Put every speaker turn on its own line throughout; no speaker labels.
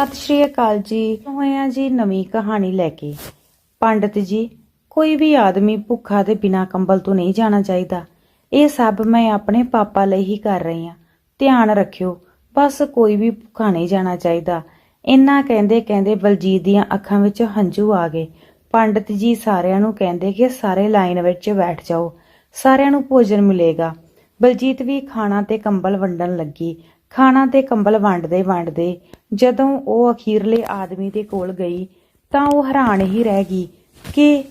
ਸਤਿ ਸ਼੍ਰੀ ਅਕਾਲ ਜੀ। ਹੋਇਆ ਜੀ ਨਵੀਂ ਕਹਾਣੀ ਲੈ ਕੇ। ਪੰਡਤ ਜੀ, ਕੋਈ ਵੀ ਆਦਮੀ ਭੁੱਖਾ ਤੇ ਬਿਨਾਂ ਕੰਬਲ ਤੋਂ ਨਹੀਂ ਜਾਣਾ ਚਾਹੀਦਾ। ਇਹ ਸਭ ਮੈਂ ਆਪਣੇ ਪਾਪਾ ਲਈ ਹੀ ਕਰ ਰਹੀ ਹਾਂ। ਧਿਆਨ ਰੱਖਿਓ, ਬਸ ਕੋਈ ਵੀ ਭੁੱਖਾ ਨਹੀਂ ਜਾਣਾ ਚਾਹੀਦਾ। ਇੰਨਾ ਕਹਿੰਦੇ ਕਹਿੰਦੇ ਬਲਜੀਤ ਦੀਆਂ ਅੱਖਾਂ ਵਿੱਚ ਹੰਝੂ ਆ ਗਏ। ਪੰਡਤ ਜੀ ਸਾਰਿਆਂ ਨੂੰ ਕਹਿੰਦੇ ਕਿ ਸਾਰੇ ਲਾਈਨ ਵਿੱਚ ਬੈਠ ਜਾਓ। ਸਾਰਿਆਂ ਨੂੰ ਭੋਜਨ ਮਿਲੇਗਾ। ਬਲਜੀਤ ਵੀ ਖਾਣਾ ਤੇ ਕੰਬਲ ਵੰਡਣ ਲੱਗੀ। ਖਾਣਾ ਤੇ ਕੰਬਲ ਵੰਡਦੇ ਵੰਡਦੇ ਜਦੋਂ ਉਹ ਅਖੀਰਲੇ ਆਦਮੀ ਦੇ ਕੋਲ ਗਈ ਤਾਂ ਉਹ ਹੈਰਾਨ ਹੀ ਰਹਿ ਗਈ ਕਿ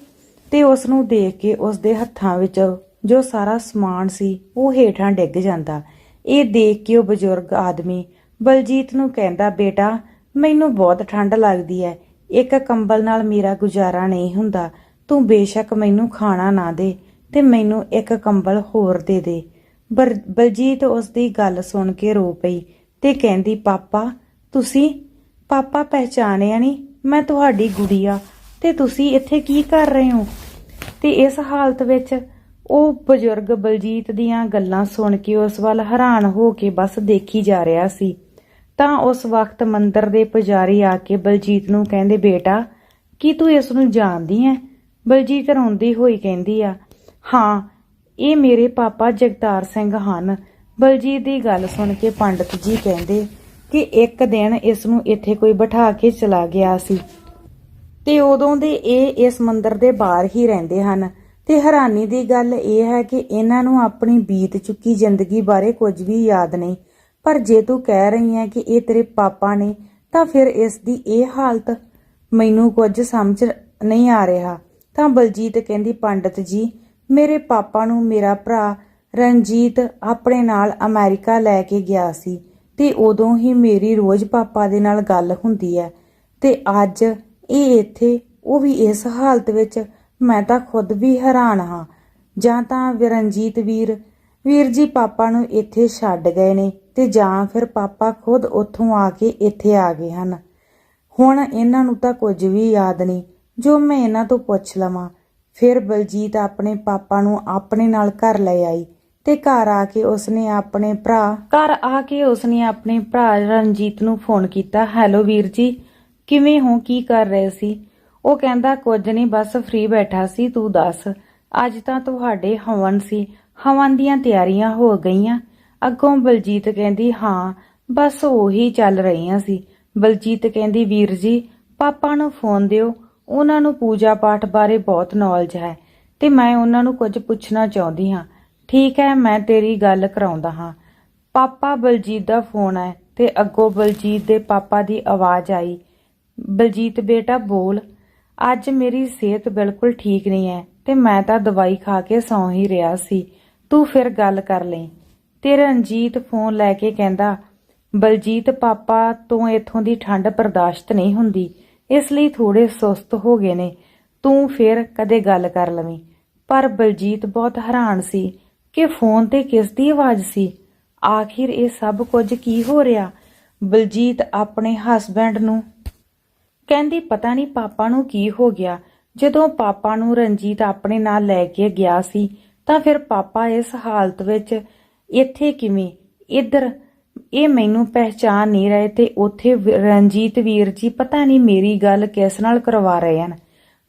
ਤੇ ਉਸ ਨੂੰ ਦੇਖ ਕੇ ਉਸ ਦੇ ਹੱਥਾਂ ਵਿੱਚ ਜੋ ਸਾਰਾ ਸਮਾਨ ਸੀ ਉਹ ਹੇਠਾਂ ਡਿੱਗ ਜਾਂਦਾ। ਇਹ ਦੇਖ ਕੇ ਉਹ ਬਜ਼ੁਰਗ ਆਦਮੀ ਬਲਜੀਤ ਨੂੰ ਕਹਿੰਦਾ, ਬੇਟਾ, ਮੈਨੂੰ ਬਹੁਤ ਠੰਡ ਲੱਗਦੀ ਹੈ ਇੱਕ ਕੰਬਲ ਨਾਲ ਮੇਰਾ ਗੁਜ਼ਾਰਾ ਨਹੀਂ ਹੁੰਦਾ। ਤੂੰ ਬੇਸ਼ੱਕ ਮੈਨੂੰ ਖਾਣਾ ਨਾ ਦੇ ਤੇ ਮੈਨੂੰ ਇੱਕ ਕੰਬਲ ਹੋਰ ਦੇ ਦੇ। ਬਲਜੀਤ ਉਸ ਦੀ ਗੱਲ ਸੁਣ ਕੇ ਰੋ ਪਈ ਤੇ ਕਹਿੰਦੀ, ਪਾਪਾ, ਤੁਸੀਂ ਪਾਪਾ ਪਹਿਚਾਣਿਆ ਨਹੀਂ ਮੈਂ ਤੁਹਾਡੀ ਗੁੜੀਆ ਤੇ ਤੁਸੀਂ ਇੱਥੇ ਕੀ ਕਰ ਰਹੇ ਹੋ? ਤੇ ਇਸ ਹਾਲਤ ਵਿੱਚ ਉਹ ਬਜ਼ੁਰਗ ਬਲਜੀਤ ਦੀਆਂ ਗੱਲਾਂ ਸੁਣ ਕੇ ਉਸ ਵੱਲ ਹੈਰਾਨ ਹੋ ਕੇ ਬਸ ਦੇਖੀ ਜਾ ਰਿਹਾ ਸੀ। ਤਾਂ ਉਸ ਵਕਤ ਮੰਦਰ ਦੇ ਪੁਜਾਰੀ ਆ ਕੇ ਬਲਜੀਤ ਨੂੰ ਕਹਿੰਦੇ, ਬੇਟਾ, ਕੀ ਤੂੰ ਇਸ ਨੂੰ ਜਾਣਦੀ ਹੈ? ਬਲਜੀਤ ਰੋਂਦੀ ਹੋਈ ਕਹਿੰਦੀ ਆ, ਹਾਂ ਇਹ ਮੇਰੇ ਪਾਪਾ ਜਗਤਾਰ ਸਿੰਘ ਹਨ। ਬਲਜੀਤ ਦੀ ਗੱਲ ਸੁਣ ਕੇ ਪੰਡਤ ਜੀ ਕਹਿੰਦੇ ਕਿ ਇੱਕ ਦਿਨ ਇਸ ਨੂੰ ਇੱਥੇ ਕੋਈ ਬਿਠਾ ਕੇ ਚਲਾ ਗਿਆ ਸੀ। ਤੇ ਉਦੋਂ ਦੇ ਇਹ ਇਸ ਮੰਦਿਰ ਦੇ ਬਾਹਰ ਹੀ ਰਹਿੰਦੇ ਹਨ। ਤੇ ਹੈਰਾਨੀ ਦੀ ਗੱਲ ਇਹ ਹੈ ਕਿ ਇਹਨਾਂ ਨੂੰ ਆਪਣੀ ਬੀਤ ਚੁੱਕੀ ਜ਼ਿੰਦਗੀ ਬਾਰੇ ਕੁਝ ਵੀ ਯਾਦ ਨਹੀਂ। ਪਰ ਜੇ ਤੂੰ ਕਹਿ ਰਹੀ ਹੈ ਕਿ ਇਹ ਤੇਰੇ ਪਾਪਾ ਨੇ, ਤਾਂ ਫਿਰ ਇਸ ਦੀ ਇਹ ਹਾਲਤ ਮੈਨੂੰ ਕੁਝ ਸਮਝ ਨਹੀਂ ਆ ਰਿਹਾ। ਤਾਂ ਬਲਜੀਤ ਕਹਿੰਦੀ, ਪੰਡਤ ਜੀ ਮੇਰੇ ਪਾਪਾ ਨੂੰ ਮੇਰਾ ਭਰਾ ਰਣਜੀਤ ਆਪਣੇ ਨਾਲ ਅਮਰੀਕਾ ਲੈ ਕੇ ਗਿਆ ਸੀ ਤੇ ਉਦੋਂ ਹੀ ਮੇਰੀ ਰੋਜ਼ ਪਾਪਾ ਦੇ ਨਾਲ ਗੱਲ ਹੁੰਦੀ ਹੈ। ਤੇ ਅੱਜ ਇਹ ਇੱਥੇ, ਉਹ ਵੀ ਇਸ ਹਾਲਤ ਵਿੱਚ ਮੈਂ ਤਾਂ ਖੁਦ ਵੀ ਹੈਰਾਨ ਹਾਂ। ਜਾਂ ਤਾਂ ਵਿਰਨਜੀਤ ਵੀਰ ਵੀਰ ਜੀ ਪਾਪਾ ਨੂੰ ਇੱਥੇ ਛੱਡ ਗਏ ਨੇ ਤੇ ਜਾਂ ਫਿਰ ਪਾਪਾ ਖੁਦ ਉੱਥੋਂ ਆ ਕੇ ਇੱਥੇ ਆ ਗਏ ਹਨ। ਹੁਣ ਇਹਨਾਂ ਨੂੰ ਤਾਂ ਕੁਝ ਵੀ ਯਾਦ ਨਹੀਂ, ਜੋ ਮੈਂ ਇਹਨਾਂ ਤੋਂ ਪੁੱਛ ਲਵਾਂ। ਫਿਰ ਬਲਜੀਤ ਆਪਣੇ ਪਾਪਾ ਨੂੰ ਆਪਣੇ ਨਾਲ ਘਰ ਲੈ ਆਈ ਤੇ ਘਰ ਆ ਕੇ ਉਸਨੇ ਆਪਣੇ ਭਰਾ ਘਰ ਆ ਕੇ ਉਸਨੇ ਆਪਣੇ ਭਰਾ ਰਣਜੀਤ ਨੂੰ ਫੋਨ ਕੀਤਾ, ਹੈਲੋ ਵੀਰ ਜੀ, ਕਿਵੇਂ ਹੋ? ਕੀ ਕਰ ਰਹੇ ਸੀ? ਉਹ ਕਹਿੰਦਾ, ਕੁਝ ਨਹੀਂ, ਬਸ ਫ੍ਰੀ ਬੈਠਾ ਸੀ, ਤੂੰ ਦੱਸ, ਅੱਜ ਤਾਂ ਤੁਹਾਡੇ ਹਵਨ ਸੀ, ਹਵਨ ਦੀਆਂ ਤਿਆਰੀਆਂ ਹੋ ਗਈਆਂ। ਅੱਗੋਂ ਬਲਜੀਤ ਕਹਿੰਦੀ, ਹਾਂ, ਬਸ ਉਹੀ ਚੱਲ ਰਹੀਆਂ ਸੀ। ਬਲਜੀਤ ਕਹਿੰਦੀ, ਵੀਰ ਜੀ, ਪਾਪਾ ਨੂੰ ਫੋਨ ਦਿਓ ਉਹਨਾਂ ਨੂੰ ਪੂਜਾ ਪਾਠ ਬਾਰੇ ਬਹੁਤ ਨੌਲੇਜ ਹੈ ਤੇ ਮੈਂ ਉਹਨਾਂ ਨੂੰ ਕੁਝ ਪੁੱਛਣਾ ਚਾਹੁੰਦੀ ਹਾਂ। ਠੀਕ ਹੈ, ਮੈਂ ਤੇਰੀ ਗੱਲ ਕਰਾਉਂਦਾ ਹਾਂ। ਪਾਪਾ ਬਲਜੀਤ ਦਾ ਫੋਨ ਹੈ ਤੇ ਅੱਗੋਂ ਬਲਜੀਤ ਦੇ ਪਾਪਾ ਦੀ ਆਵਾਜ਼ ਆਈ। ਬਲਜੀਤ, ਬੇਟਾ ਬੋਲ। ਅੱਜ ਮੇਰੀ ਸਿਹਤ ਬਿਲਕੁਲ ਠੀਕ ਨਹੀਂ ਹੈ ਤੇ ਮੈਂ ਤਾਂ ਦਵਾਈ ਖਾ ਕੇ ਸੌਂ ਹੀ ਰਿਹਾ ਸੀ। ਤੂੰ ਫਿਰ ਗੱਲ ਕਰ ਲਈ। ਤੇ ਰਣਜੀਤ ਫੋਨ ਲੈ ਕੇ ਕਹਿੰਦਾ, ਬਲਜੀਤ, ਪਾਪਾ ਤੋਂ ਇਥੋਂ ਦੀ ਠੰਡ ਬਰਦਾਸ਼ਤ ਨਹੀਂ ਹੁੰਦੀ। ਇਸ ਲਈ ਥੋੜੇ ਸੁਸਤ ਹੋ ਗਏ ਨੇ। ਤੂੰ ਫਿਰ ਕਦੇ ਗੱਲ ਕਰ ਲਵੀਂ। ਪਰ ਬਲਜੀਤ ਬਹੁਤ ਹੈਰਾਨ ਸੀ ਕਿ ਫੋਨ ਤੇ ਕਿਸ ਦੀ ਆਵਾਜ਼ ਸੀ। ਆਖਿਰ ਇਹ ਸਭ ਕੁਝ ਕੀ ਹੋ ਰਿਹਾ? ਬਲਜੀਤ ਆਪਣੇ ਹਸਬੰਡ ਨੂੰ ਕਹਿੰਦੀ, ਪਤਾ ਨਹੀਂ ਪਾਪਾ ਨੂੰ ਕੀ ਹੋ ਗਿਆ। ਜਦੋਂ ਪਾਪਾ ਨੂੰ ਰਣਜੀਤ ਆਪਣੇ ਨਾਲ ਲੈ ਕੇ ਗਿਆ ਸੀ, ਤਾਂ ਫਿਰ ਪਾਪਾ ਇਸ ਹਾਲਤ ਵਿੱਚ ਇੱਥੇ ਕਿਵੇਂ? ਇੱਧਰ ਇਹ ਮੈਨੂੰ ਪਹਿਚਾਨ ਨਹੀਂ ਰਹੇ ਤੇ ਉੱਥੇ ਰਣਜੀਤ ਵੀਰ ਜੀ ਪਤਾ ਨਹੀਂ ਮੇਰੀ ਗੱਲ ਕਿਸ ਨਾਲ ਕਰਵਾ ਰਹੇ ਹਨ।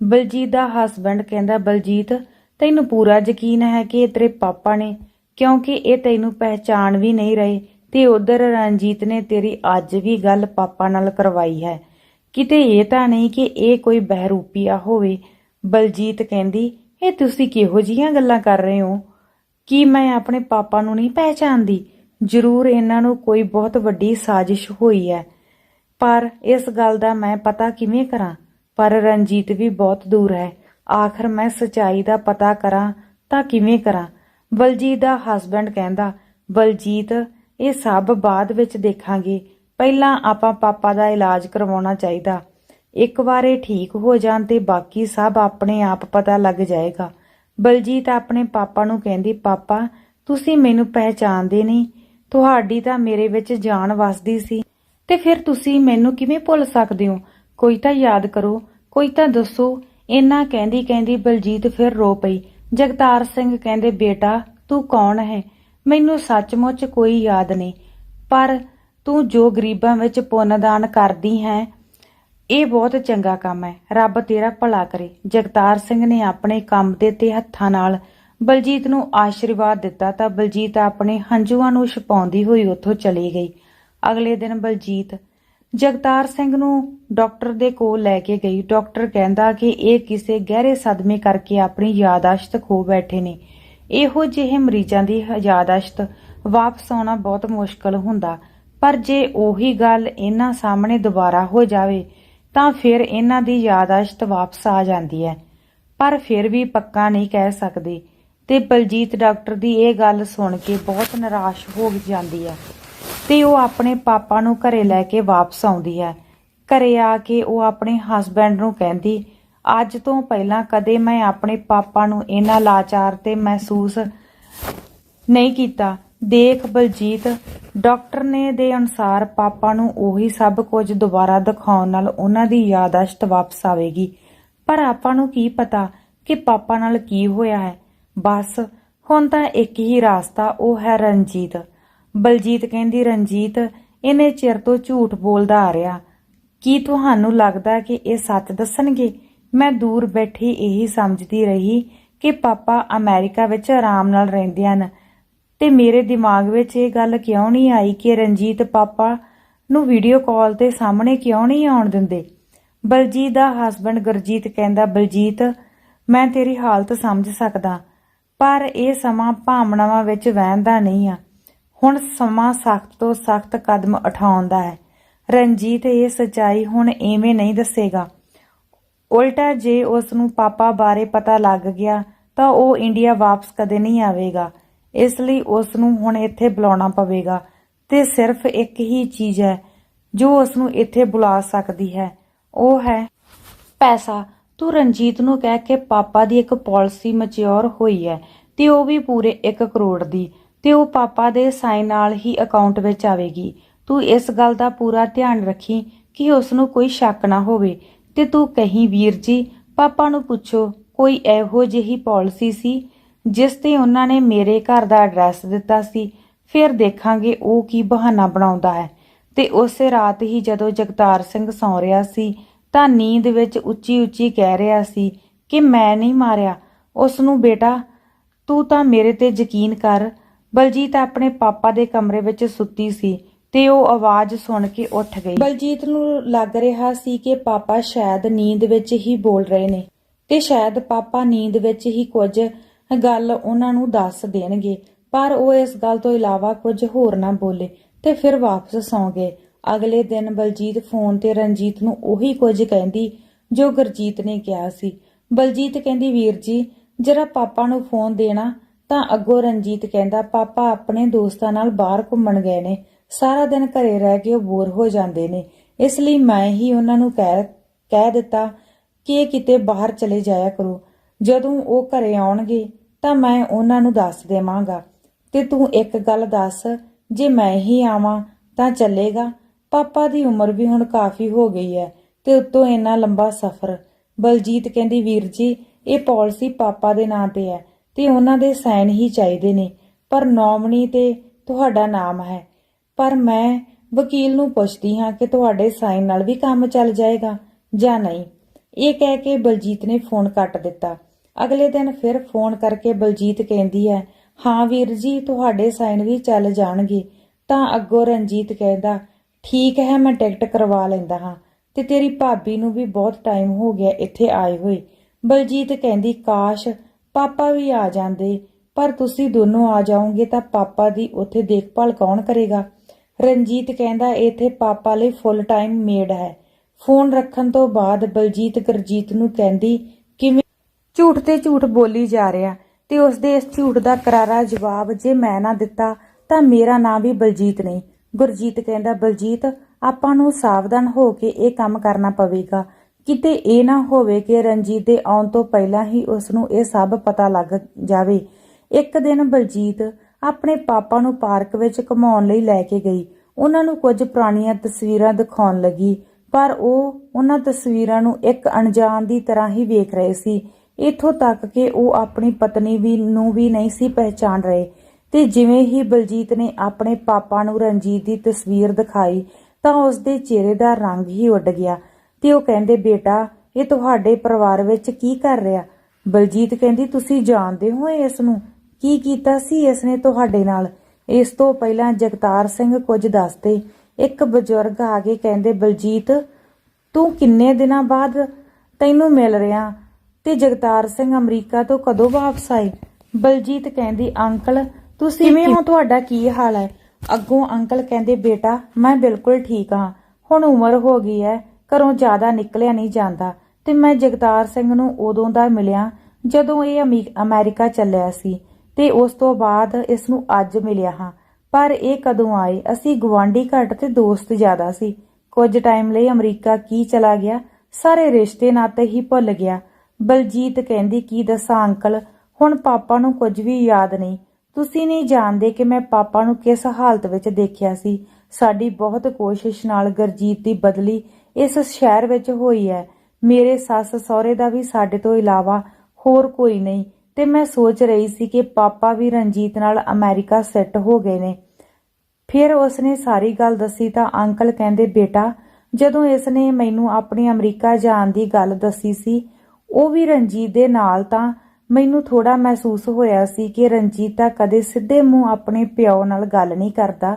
ਬਲਜੀਤ ਦਾ ਹਸਬੰਡ ਕਹਿੰਦਾ, ਬਲਜੀਤ, ਤੈਨੂੰ ਪੂਰਾ ਯਕੀਨ ਹੈ ਕਿ ਇਹ ਤੇਰੇ ਪਾਪਾ ਨੇ? ਕਿਉਂਕਿ ਇਹ ਤੈਨੂੰ ਪਹਿਚਾਨ ਵੀ ਨਹੀਂ ਰਹੇ ਤੇ ਉਧਰ ਰਣਜੀਤ ਨੇ ਤੇਰੀ ਅੱਜ ਵੀ ਗੱਲ ਪਾਪਾ ਨਾਲ ਕਰਵਾਈ ਹੈ। ਕਿਤੇ ਇਹ ਤਾਂ ਨਹੀਂ ਕਿ ਇਹ ਕੋਈ ਬਹਿਰੂਪੀਆ ਹੋਵੇ। ਬਲਜੀਤ ਕਹਿੰਦੀ, ਇਹ ਤੁਸੀਂ ਕਿਹੋ ਜੀਆਂ ਗੱਲਾਂ ਕਰ ਰਹੇ ਹੋ? ਕੀ ਮੈਂ ਆਪਣੇ ਪਾਪਾ ਨੂੰ ਨਹੀਂ ਪਹਿਚਾਨਦੀ ਜ਼ਰੂਰ ਇਹਨਾਂ ਨੂੰ ਕੋਈ ਬਹੁਤ ਵੱਡੀ ਸਾਜ਼ਿਸ਼ ਹੋਈ ਹੈ। ਪਰ ਇਸ ਗੱਲ ਦਾ ਮੈਂ ਪਤਾ ਕਿਵੇਂ ਕਰਾਂ? ਪਰ ਰਣਜੀਤ ਵੀ ਬਹੁਤ ਦੂਰ ਹੈ। ਆਖਰ ਮੈਂ ਸਚਾਈ ਦਾ ਪਤਾ ਕਰਾਂ ਤਾਂ ਕਿਵੇਂ ਕਰਾਂ? ਬਲਜੀਤ ਦਾ ਹਸਬੰਡ ਕਹਿੰਦਾ, ਬਲਜੀਤ, ਇਹ ਸਭ ਬਾਅਦ ਵਿੱਚ ਦੇਖਾਂਗੇ। ਪਹਿਲਾਂ ਆਪਾਂ ਪਾਪਾ ਦਾ ਇਲਾਜ ਕਰਵਾਉਣਾ ਚਾਹੀਦਾ। ਇੱਕ ਵਾਰ ਇਹ ਠੀਕ ਹੋ ਜਾਣ ਤੇ ਬਾਕੀ ਸਭ ਆਪਣੇ ਆਪ ਪਤਾ ਲੱਗ ਜਾਏਗਾ। ਬਲਜੀਤ ਆਪਣੇ ਪਾਪਾ ਨੂੰ ਕਹਿੰਦੀ, ਪਾਪਾ, ਤੁਸੀਂ ਮੈਨੂੰ ਪਹਿਚਾਨਦੇ ਨਹੀਂ। ਤੁਹਾਡੀ ਤਾਂ ਮੇਰੇ ਵਿੱਚ ਜਾਨ ਵਸਦੀ ਸੀ। ਤੇ ਫਿਰ ਤੁਸੀਂ ਮੈਨੂੰ ਕਿਵੇਂ ਭੁੱਲ ਸਕਦੇ ਹੋ? ਕੋਈ ਤਾਂ ਯਾਦ ਕਰੋ, ਕੋਈ ਤਾਂ ਦੱਸੋ। ਇੰਨਾ ਕਹਿੰਦੀ ਕਹਿੰਦੀ ਬਲਜੀਤ ਫਿਰ ਰੋ ਪਈ। ਜਗਤਾਰ ਸਿੰਘ ਕਹਿੰਦੇ, ਬੇਟਾ, ਤੂੰ ਕੌਣ ਹੈ? ਮੈਨੂੰ ਸੱਚਮੁੱਚ ਕੋਈ ਯਾਦ ਨਹੀਂ। ਪਰ ਤੂੰ ਜੋ ਗਰੀਬਾਂ ਵਿੱਚ ਪੁੰਨਦਾਨ ਕਰਦੀ ਹੈ, ਇਹ ਬਹੁਤ ਚੰਗਾ ਕੰਮ ਹੈ। ਰੱਬ ਤੇਰਾ ਭਲਾ ਕਰੇ। ਜਗਤਾਰ ਸਿੰਘ ਨੇ ਆਪਣੇ ਕੰਮ ਦੇ ਤੇ ਹੱਥਾਂ ਨਾਲ ਬਲਜੀਤ ਨੂੰ ਆਸ਼ੀਰਵਾਦ ਦਿੱਤਾ ਤਾਂ ਬਲਜੀਤ ਆਪਣੇ ਹੰਝੂਆਂ ਨੂੰ ਛਪਾਉਂਦੀ ਹੋਈ ਉੱਥੋਂ ਚਲੀ ਗਈ। ਅਗਲੇ ਦਿਨ ਬਲਜੀਤ ਜਗਤਾਰ ਸਿੰਘ ਨੂੰ ਡਾਕਟਰ ਦੇ ਕੋਲ ਲੈ ਕੇ ਗਈ। ਡਾਕਟਰ ਕਹਿੰਦਾ ਕਿ ਇਹ ਕਿਸੇ ਗਹਿਰੇ ਸਦਮੇ ਕਰਕੇ ਆਪਣੀ ਯਾਦਾਸ਼ਤ ਖੋ ਬੈਠੇ ਨੇ। ਇਹੋ ਜਿਹੇ ਮਰੀਜ਼ਾਂ ਦੀ ਯਾਦਾਸ਼ਤ ਵਾਪਸ ਆਉਣਾ ਬਹੁਤ ਮੁਸ਼ਕਲ ਹੁੰਦਾ। ਪਰ ਜੇ ਉਹੀ ਗੱਲ ਇਹਨਾਂ ਸਾਹਮਣੇ ਦੁਬਾਰਾ ਹੋ ਜਾਵੇ, ਤਾਂ ਫਿਰ ਇਹਨਾਂ ਦੀ ਯਾਦਾਸ਼ਤ ਵਾਪਸ ਆ ਜਾਂਦੀ ਹੈ। ਪਰ ਫਿਰ ਵੀ ਪੱਕਾ ਨਹੀਂ ਕਹਿ ਸਕਦੇ। ਤੇ ਬਲਜੀਤ ਡਾਕਟਰ ਦੀ ਇਹ ਗੱਲ ਸੁਣ ਕੇ ਬਹੁਤ ਨਿਰਾਸ਼ ਹੋ ਜਾਂਦੀ ਹੈ। ਤੇ ਉਹ ਆਪਣੇ ਪਾਪਾ ਨੂੰ ਘਰੇ ਲੈ ਕੇ ਵਾਪਸ ਆਉਂਦੀ ਹੈ। ਘਰੇ ਆ ਕੇ ਉਹ ਆਪਣੇ ਹਸਬੰਡ ਨੂੰ ਕਹਿੰਦੀ, ਅੱਜ ਤੋਂ ਪਹਿਲਾਂ ਕਦੇ ਮੈਂ ਆਪਣੇ ਪਾਪਾ ਨੂੰ ਇੰਨਾ ਲਾਚਾਰ ਤੇ ਮਹਿਸੂਸ ਨਹੀਂ ਕੀਤਾ। ਦੇਖ ਬਲਜੀਤ, ਡਾਕਟਰ ਨੇ ਦੇ ਅਨੁਸਾਰ ਪਾਪਾ ਨੂੰ ਉਹੀ ਸਭ ਕੁਝ ਦੁਬਾਰਾ ਦਿਖਾਉਣ ਨਾਲ ਉਹਨਾਂ ਦੀ ਯਾਦਾਸ਼ਤ ਵਾਪਸ ਆਵੇਗੀ। ਪਰ ਆਪਾਂ ਨੂੰ ਕੀ ਪਤਾ ਕਿ ਪਾਪਾ ਨਾਲ ਕੀ ਹੋਇਆ ਹੈ। ਬਸ, ਹੁਣ ਤਾਂ ਇੱਕ ਹੀ ਰਾਸਤਾ, ਉਹ ਹੈ ਰਣਜੀਤ। ਬਲਜੀਤ ਕਹਿੰਦੀ, ਰਣਜੀਤ ਇਹਨੇ ਚਿਰ ਤੋਂ ਝੂਠ ਬੋਲਦਾ ਆ ਰਿਹਾ। ਕੀ ਤੁਹਾਨੂੰ ਲੱਗਦਾ ਕਿ ਇਹ ਸੱਚ ਦੱਸਣਗੇ? ਮੈਂ ਦੂਰ ਬੈਠੀ ਇਹੀ ਸਮਝਦੀ ਰਹੀ ਕਿ ਪਾਪਾ ਅਮਰੀਕਾ ਵਿੱਚ ਆਰਾਮ ਨਾਲ ਰਹਿੰਦੇ ਹਨ। ਤੇ ਮੇਰੇ ਦਿਮਾਗ ਵਿੱਚ ਇਹ ਗੱਲ ਕਿਉਂ ਨਹੀਂ ਆਈ ਕਿ ਰਣਜੀਤ ਪਾਪਾ ਨੂੰ ਵੀਡੀਓ ਕਾਲ ਤੇ ਸਾਹਮਣੇ ਕਿਉਂ ਨਹੀਂ ਆਉਣ ਦਿੰਦੇ? ਬਲਜੀਤ ਦਾ ਹਸਬੰਡ ਗੁਰਜੀਤ ਕਹਿੰਦਾ, ਬਲਜੀਤ, ਮੈਂ ਤੇਰੀ ਹਾਲਤ ਸਮਝ ਸਕਦਾ। ਪਰ ਇਹ ਸਮਾਂ ਭਾਵਨਾਵਾਂ ਵਿੱਚ ਵਹਿੰਦਾ ਨਹੀਂ ਆ। ਹੁਣ ਸਮਾਂ ਸਖਤ ਤੋਂ ਸਖਤ ਕਦਮ ਉਠਾਉਣ ਹੈ। ਰਣਜੀਤ ਇਹ ਸਚਾਈ ਹੁਣ ਐਵੇਂ ਨਹੀਂ ਦੱਸੇਗਾ। ਉਲਟਾ ਜੇ ਉਸ ਨੂੰ ਪਾਪਾ ਬਾਰੇ ਪਤਾ ਲੱਗ ਗਿਆ, ਤਾਂ ਉਹ ਇੰਡੀਆ ਵਾਪਸ ਕਦੇ ਨਹੀਂ ਆਵੇਗਾ। ਇਸ ਲਈ ਉਸ ਨੂੰ ਹੁਣ ਇੱਥੇ ਬੁਲਾਉਣਾ ਪਵੇਗਾ। ਤੇ ਸਿਰਫ ਇੱਕ ਹੀ ਚੀਜ਼ ਹੈ, ਜੋ ਉਸ ਨੂੰ ਇੱਥੇ ਬੁਲਾ ਸਕਦੀ ਹੈ। ਉਹ ਹੈ ਪੈਸਾ। ਤੂੰ ਰਣਜੀਤ ਨੂੰ ਕਹਿ ਕੇ ਪਾਪਾ ਦੀ ਇੱਕ ਪਾਲਿਸੀ ਮੈਚੁਰ ਹੋਈ ਹੈ ਤੇ ਉਹ ਵੀ ਪੂਰੇ 1 ਕਰੋੜ ਦੀ ਤੇ ਉਹ ਪਾਪਾ ਦੇ ਸਾਈਨ ਨਾਲ ਹੀ ਅਕਾਊਂਟ ਵਿੱਚ ਆਵੇਗੀ। ਤੂੰ ਇਸ ਗੱਲ ਦਾ ਪੂਰਾ ਧਿਆਨ ਰੱਖੀ ਕਿ ਉਸ ਨੂੰ ਕੋਈ ਸ਼ੱਕ ਨਾ ਹੋਵੇ ਤੇ ਤੂੰ ਕਹੀਂ, ਵੀਰ ਜੀ, ਪਾਪਾ ਨੂੰ ਪੁੱਛੋ, ਕੋਈ ਇਹੋ ਜਿਹੀ ਪਾਲਿਸੀ ਸੀ ਜਿਸ ਤੇ ਉਹਨਾਂ ਨੇ ਮੇਰੇ ਘਰ ਦਾ ਐਡਰੈਸ ਦਿੱਤਾ ਸੀ, ਫਿਰ ਦੇਖਾਂਗੇ ਉਹ ਕੀ ਬਹਾਨਾ ਬਣਾਉਂਦਾ ਹੈ। ਤੇ ਉਸੇ ਰਾਤ ਹੀ ਜਦੋਂ ਜਗਤਾਰ ਸਿੰਘ ਸੌਂ ਰਿਹਾ ਸੀ ਤਾਂ ਨੀਂਦ ਵਿੱਚ ਉੱਚੀ ਉੱਚੀ ਕਹਿ ਰਿਹਾ ਸੀ ਕਿ ਮੈਂ ਨਹੀਂ ਮਾਰਿਆ। ਉਸ ਨੂੰ ਬੇਟਾ, ਤੂੰ ਤਾਂ ਮੇਰੇ ਤੇ ਯਕੀਨ ਕਰ। ਬਲਜੀਤ ਆਪਣੇ ਪਾਪਾ ਦੇ ਕਮਰੇ ਵਿੱਚ ਸੁੱਤੀ ਸੀ ਤੇ ਉਹ ਆਵਾਜ਼ ਸੁਣ ਕੇ ਉੱਠ ਗਈ। ਬਲਜੀਤ ਨੂੰ ਲੱਗ ਰਿਹਾ ਸੀ ਕਿ ਪਾਪਾ ਸ਼ਾਇਦ ਨੀਂਦ ਵਿੱਚ ਹੀ ਬੋਲ ਰਹੇ ਨੇ ਤੇ ਸ਼ਾਇਦ ਪਾਪਾ ਨੀਂਦ ਵਿੱਚ ਹੀ ਕੁਝ ਗੱਲ ਉਹਨਾਂ ਨੂੰ ਦੱਸ ਦੇਣਗੇ। ਪਰ ਉਹ ਇਸ ਗੱਲ ਤੋਂ ਇਲਾਵਾ ਕੁਝ ਹੋਰ ਨਾ ਬੋਲੇ ਤੇ ਫਿਰ ਵਾਪਸ ਸੌਂ ਗਏ। ਅਗਲੇ ਦਿਨ ਬਲਜੀਤ ਫੋਨ ਤੇ ਰਣਜੀਤ ਨੂੰ ਉਹੀ ਕੁਝ ਕਹਿੰਦੀ ਜੋ ਗੁਰਜੀਤ ਨੇ ਕਿਹਾ ਸੀ। ਬਲਜੀਤ ਕਹਿੰਦੀ, ਵੀਰ ਜੀ, ਜਰਾ ਪਾਪਾ ਨੂੰ ਫੋਨ ਦੇਣਾ ਤਾਂ ਅੱਗੋਂ ਰਣਜੀਤ ਕਹਿੰਦਾ, ਪਾਪਾ ਆਪਣੇ ਦੋਸਤਾਂ ਨਾਲ ਬਾਹਰ ਘੁੰਮਣ ਗਏ ਨੇ। ਸਾਰਾ ਦਿਨ ਘਰੇ ਰਹਿ ਕੇ ਉਹ ਬੋਰ ਹੋ ਜਾਂਦੇ ਨੇ। ਇਸ ਲਈ ਮੈਂ ਹੀ ਉਹਨਾਂ ਨੂੰ ਕਹਿ ਕਹਿ ਦਿੱਤਾ ਕਿ ਕਿਤੇ ਬਾਹਰ ਚਲੇ ਜਾਇਆ ਕਰੋ। ਜਦੋਂ ਉਹ ਘਰੇ ਆਉਣਗੇ ਤਾਂ ਮੈਂ ਉਹਨਾਂ ਨੂੰ ਦੱਸ ਦੇਵਾਂਗਾ। ਤੇ ਤੂੰ ਇੱਕ ਗੱਲ ਦੱਸ, ਜੇ ਮੈਂ ਹੀ ਆਵਾਂ ਤਾਂ ਚੱਲੇਗਾ। ਪਾਪਾ ਦੀ ਉਮਰ ਵੀ ਹੁਣ ਕਾਫੀ ਹੋ ਗਈ ਹੈ ਤੇ ਉੱਤੋਂ ਇੰਨਾ ਲੰਬਾ ਸਫ਼ਰ। ਬਲਜੀਤ ਕਹਿੰਦੀ, ਵੀਰ ਜੀ, ਇਹ ਪਾਲਿਸੀ ਪਾਪਾ ਦੇ ਨਾਂ ਤੇ ਹੈ ਤੇ ਉਹਨਾਂ ਦੇ ਸਾਈਨ ਹੀ ਚਾਹੀਦੇ ਨੇ, ਪਰ ਨੋਮਨੀ ਤੇ ਤੁਹਾਡਾ ਨਾਮ ਹੈ। ਪਰ ਮੈਂ ਵਕੀਲ ਨੂੰ ਪੁੱਛਦੀ ਹਾਂ ਕਿ ਤੁਹਾਡੇ ਸਾਈਨ ਨਾਲ ਵੀ ਕੰਮ ਚੱਲ ਜਾਏਗਾ ਜਾਂ ਨਹੀਂ? ਇਹ ਕਹਿ ਕੇ ਬਲਜੀਤ ਨੇ ਫੋਨ ਕੱਟ ਦਿੱਤਾ। ਅਗਲੇ ਦਿਨ ਫਿਰ ਫੋਨ ਕਰਕੇ ਬਲਜੀਤ ਕਹਿੰਦੀ ਹੈ, ਹਾਂ ਵੀਰ ਜੀ, ਤੁਹਾਡੇ ਸਾਈਨ ਵੀ ਚੱਲ ਜਾਣਗੇ। ਤਾਂ ਅੱਗੋਂ ਰਣਜੀਤ ਕਹਿੰਦਾ ਠੀਕ ਹੈ, ਮੈਂ ਟਿਕਟ ਕਰਵਾ ਲੈਂਦਾ ਹਾਂ। ਤੇ ਤੇਰੀ ਭਾਬੀ ਨੂੰ ਵੀ ਬਹੁਤ ਟਾਈਮ ਹੋ ਗਿਆ ਇੱਥੇ ਆਏ ਹੋਏ। ਬਲਜੀਤ ਕਹਿੰਦੀ, ਕਾਸ਼ ਪਾਪਾ ਵੀ ਆ ਜਾਂਦੇ, ਪਰ ਤੁਸੀਂ ਦੋਨੋਂ ਆ ਜਾਓਗੇ ਤਾਂ ਪਾਪਾ ਦੀ ਉੱਥੇ ਦੇਖਭਾਲ ਕੌਣ ਕਰੇਗਾ? ਰਣਜੀਤ ਕਹਿੰਦਾ, ਇੱਥੇ ਪਾਪਾ ਲਈ ਫੁੱਲ ਟਾਈਮ ਮੇਡ ਹੈ। ਫੋਨ ਰੱਖਣ ਤੋਂ ਬਾਅਦ ਬਲਜੀਤ ਗੁਰਜੀਤ ਨੂੰ ਕਹਿੰਦੀ, ਕਿਵੇਂ? ਝੂਠ ਤੇ ਝੂਠ ਬੋਲੀ ਜਾ ਰਿਹਾ। ਤੇ ਉਸ ਦੇ ਇਸ ਝੂਠ ਦਾ ਕਰਾਰਾ ਜਵਾਬ, ਜੇ ਮੈਂ ਨਾ ਦਿੱਤਾ ਤਾਂ ਮੇਰਾ ਨਾਂ ਵੀ ਬਲਜੀਤ ਨਹੀਂ। ਗੁਰਜੀਤ ਕਹਿੰਦਾ, ਬਲਜੀਤ, ਆਪਾਂ ਨੂੰ ਸਾਵਧਾਨ ਹੋ ਕੇ ਇਹ ਕੰਮ ਕਰਨਾ ਪਵੇਗਾ। ਕਿਤੇ ਇਹ ਨਾ ਹੋਵੇ ਕਿ ਰਣਜੀਤ ਦੇ ਆਉਣ ਤੋਂ ਪਹਿਲਾਂ ਹੀ ਉਸ ਨੂੰ ਇਹ ਸਭ ਪਤਾ ਲੱਗ ਜਾਵੇ। ਇੱਕ ਦਿਨ ਬਲਜੀਤ ਆਪਣੇ ਪਾਪਾ ਨੂੰ ਪਾਰਕ ਵਿੱਚ ਘੁਮਾਉਣ ਲਈ ਲੈ ਕੇ ਗਈ। ਉਹਨਾਂ ਨੂੰ ਕੁਝ ਪੁਰਾਣੀਆਂ ਤਸਵੀਰਾਂ ਦਿਖਾਉਣ ਲੱਗੀ, ਪਰ ਉਹ ਉਹਨਾਂ ਤਸਵੀਰਾਂ ਨੂੰ ਇੱਕ ਅਣਜਾਣ ਦੀ ਤਰ੍ਹਾਂ ਹੀ ਵੇਖ ਰਹੇ ਸੀ। ਇਥੋਂ ਤੱਕ ਕਿ ਉਹ ਆਪਣੀ ਪਤਨੀ ਵੀ ਨੂੰ ਵੀ ਨਹੀਂ ਸੀ ਪਹਿਚਾਨ ਰਹੇ। ਤੇ ਜਿਵੇਂ ਹੀ ਬਲਜੀਤ ਨੇ ਆਪਣੇ ਪਾਪਾ ਨੂੰ ਰਣਜੀਤ ਦੀ ਤਸਵੀਰ ਦਿਖਾਈ, ਤਾਂ ਉਸ ਦੇ ਚਿਹਰੇ ਦਾ ਰੰਗ ਹੀ ਉੱਡ ਗਿਆ ਤੇ ਉਹ ਕਹਿੰਦੇ, ਬੇਟਾ, ਇਹ ਤੁਹਾਡੇ ਪਰਿਵਾਰ ਵਿੱਚ ਕੀ ਕਰ ਰਿਹਾ? ਬਲਜੀਤ ਕਹਿੰਦੀ, ਤੁਸੀਂ ਜਾਣਦੇ ਹੋ ਇਸ ਨੂੰ? ਕੀ ਕੀਤਾ ਸੀ ਇਸ ਨੇ ਤੁਹਾਡੇ ਨਾਲ? ਇਸ ਤੋਂ ਪਹਿਲਾਂ ਜਗਤਾਰ ਸਿੰਘ ਕੁਝ ਦੱਸਦੇ, ਇੱਕ ਬਜ਼ੁਰਗ ਆ ਕੇ ਕਹਿੰਦੇ, ਬਲਜੀਤ, ਤੂੰ ਕਿੰਨੇ ਦਿਨਾਂ ਬਾਅਦ ਤੈਨੂੰ ਮਿਲ ਰਿਹਾ? ਤੇ ਜਗਤਾਰ ਸਿੰਘ ਅਮਰੀਕਾ ਤੋਂ ਕਦੋਂ ਵਾਪਸ ਆਏ? ਬਲਜੀਤ ਕਹਿੰਦੀ, ਅੰਕਲ ਤੁਸੀਂ ਕਿਵੇਂ ਹੋ ਤੁਹਾਡਾ ਕੀ ਹਾਲ ਹੈ? ਅੱਗੋਂ ਅੰਕਲ ਕਹਿੰਦੇ, ਬੇਟਾ, ਮੈਂ ਬਿਲਕੁਲ ਠੀਕ ਹਾਂ। ਹੁਣ ਉਮਰ ਹੋ ਗਈ ਹੈ, ਘਰੋਂ ਜ਼ਿਆਦਾ ਨਿਕਲਿਆ ਨਹੀਂ ਜਾਂਦਾ। ਤੇ ਮੈਂ ਜਗਤਾਰ ਸਿੰਘ ਨੂੰ ਉਦੋਂ ਦਾ ਮਿਲਿਆ, ਜਦੋਂ ਇਹ ਅਮੀ- ਅਮਰੀਕਾ ਚੱਲਿਆ ਸੀ। ਤੇ ਉਸ ਤੋਂ ਬਾਅਦ ਇਸ ਨੂੰ ਅੱਜ ਮਿਲਿਆ ਹਾਂ। ਪਰ ਇਹ ਕਦੋਂ ਆਏ? ਅਸੀਂ ਗਵਾਂਢੀ ਘੱਟ ਤੇ ਦੋਸਤ ਜ਼ਿਆਦਾ ਸੀ। ਕੁਝ ਟਾਈਮ ਲਈ ਅਮਰੀਕਾ ਕੀ ਚਲਾ ਗਿਆ? ਸਾਰੇ ਰਿਸ਼ਤੇ ਨਾਤੇ ਹੀ ਭੁੱਲ ਗਿਆ। ਬਲਜੀਤ ਕਹਿੰਦੀ, ਕੀ ਦੱਸਾਂ ਅੰਕਲ? ਹੁਣ ਪਾਪਾ ਨੂੰ ਕੁਝ ਵੀ ਯਾਦ ਨਹੀਂ। ਤੁਸੀਂ ਨਹੀਂ ਜਾਣਦੇ ਕਿ ਮੈਂ ਪਾਪਾ ਨੂੰ ਕਿਸ ਹਾਲਤ ਵਿੱਚ ਦੇਖਿਆ ਸੀ। ਸਾਡੀ ਬਹੁਤ ਕੋਸ਼ਿਸ਼ ਨਾਲ ਗਰਜੀਤ ਦੀ ਬਦਲੀ ਇਸ ਸ਼ਹਿਰ ਵਿੱਚ ਹੋਈ ਹੈ। ਮੇਰੇ ਸੱਸ ਸਹੁਰੇ ਦਾ ਵੀ ਸਾਡੇ ਤੋਂ ਇਲਾਵਾ ਹੋਰ ਕੋਈ ਨਹੀਂ ਤੇ ਮੈਂ ਸੋਚ ਰਹੀ ਸੀ ਕਿ ਪਾਪਾ ਵੀ ਰਣਜੀਤ ਨਾਲ ਅਮਰੀਕਾ ਸੈੱਟ ਹੋ ਗਏ ਨੇ। ਫਿਰ ਉਸਨੇ ਸਾਰੀ ਗੱਲ ਦੱਸੀ ਤਾਂ ਅੰਕਲ ਕਹਿੰਦੇ, ਬੇਟਾ, ਜਦੋਂ ਇਸਨੇ ਮੈਨੂੰ ਆਪਣੀ ਅਮਰੀਕਾ ਜਾਣ ਦੀ ਗੱਲ ਦੱਸੀ ਸੀ, ਉਹ ਵੀ ਰਣਜੀਤ ਦੇ ਨਾਲ ਤਾਂ ਮੈਨੂੰ ਥੋੜਾ ਮਹਿਸੂਸ ਹੋਇਆ ਸੀ ਕਿ ਰਣਜੀਤ ਤਾਂ ਕਦੇ ਸਿੱਧੇ ਮੂੰਹ ਆਪਣੇ ਪਿਓ ਨਾਲ ਗੱਲ ਨਹੀਂ ਕਰਦਾ।